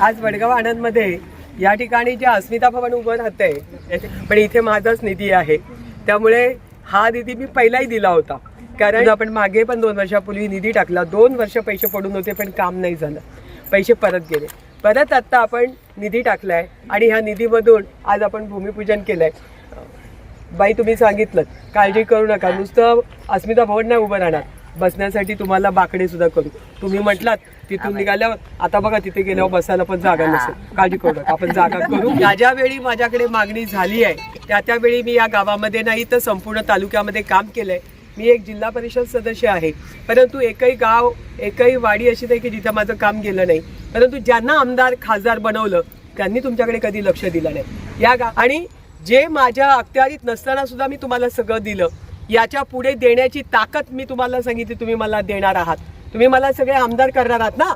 आज वडगाव आनंदमध्ये या ठिकाणी जे अस्मिता भवन उभं राहतंय पण इथे माझाच निधी आहे. त्यामुळे हा निधी मी पहिलाही दिला होता. कारण आपण मागे पण दोन वर्षापूर्वी निधी टाकला. दोन वर्ष पैसे पडून होते पण काम नाही झालं. पैसे परत गेले. परत आत्ता आपण निधी टाकलाय आणि ह्या निधीमधून आज आपण भूमिपूजन केलंय. बाई तुम्ही सांगितलं काळजी करू नका. नुसतं अस्मिता भवन नाही उभं राहणार. बसण्यासाठी तुम्हाला बाकडे सुद्धा करू. तुम्ही म्हटलात तिथून निघाल्यावर आता बघा तिथे गेल्यावर बसायला पण जागा नसेल. काळजी करू नका आपण जागा करू. ज्या ज्या वेळी माझ्याकडे मागणी झाली आहे त्या त्यावेळी मी या गावामध्ये नाही तर संपूर्ण तालुक्यामध्ये काम केलंय. मी एक जिल्हा परिषद सदस्य आहे. परंतु एकही गाव एकही वाडी अशी नाही की जिथं माझं काम गेलं नाही. परंतु ज्यांना आमदार खासदार बनवलं त्यांनी तुमच्याकडे कधी लक्ष दिलं नाही. या गा आणि जे माझ्या अखत्यारीत नसताना सुद्धा मी तुम्हाला सगळं दिलं. याच्यापुढे देण्याची ताकद मी तुम्हाला सांगितली तुम्ही मला देणार आहात. तुम्ही मला सगळे आमदार करणार आहात ना?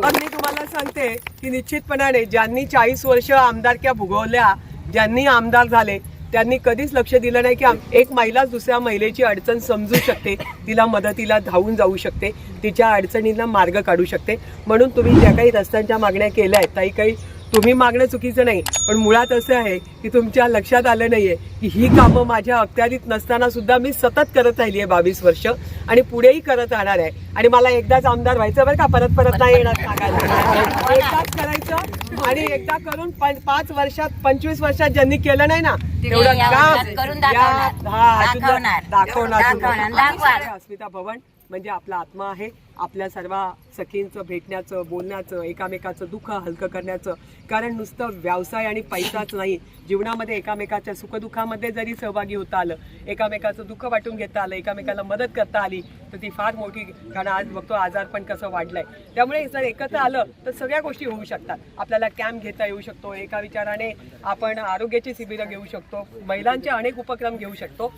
पण मी तुम्हाला सांगते की निश्चितपणाने ज्यांनी चाळीस वर्ष आमदारक्या भोगवल्या ज्यांनी आमदार झाले त्यांनी कधीच लक्ष दिलं नाही की एक महिला दुसऱ्या महिलेची अडचण समजू शकते तिला मदतीला धावून जाऊ शकते तिच्या अडचणींना मार्ग काढू शकते. म्हणून तुम्ही ज्या काही रस्त्यांच्या मागण्या केल्या आहेत काही काही तुम्ही मागणं चुकीचं नाही पण मुळात असं आहे की तुमच्या लक्षात आलं नाहीये की ही कामं माझ्या अखत्यारीत नसताना सुद्धा मी सतत करत राहिली आहे बावीस वर्ष आणि पुढेही करत राहणार आहे. आणि मला एकदाच आमदार व्हायचं बरं का परत परत नाही येणार. सांगायला एकदाच करायचं आणि एकदा करून पाच वर्षात पंचवीस वर्षात ज्यांनी केलं नाही ना तेवढं काम दाखवणार. अस्मिता भवन. म्हणजे आपला आत्मा आहे आपल्या सर्व सखींचं भेटण्याचं बोलण्याचं एकामेकाचं दुःख हलकं करण्याचं. कारण नुसतं व्यवसाय आणि पैसाच नाही. जीवनामध्ये एकामेकाच्या सुखदुःखामध्ये जरी सहभागी होता आलं एकामेकाचं दुःख वाटून घेता आलं एकामेकाला मदत करता आली तर ती फार मोठी कारण आज बघतो आजार पण कसं वाढलंय. त्यामुळे जर एकत्र आलं तर सगळ्या गोष्टी होऊ शकतात. आपल्याला कॅम्प घेता येऊ शकतो. एका विचाराने आपण आरोग्याची शिबिरं घेऊ शकतो. महिलांचे अनेक उपक्रम घेऊ शकतो.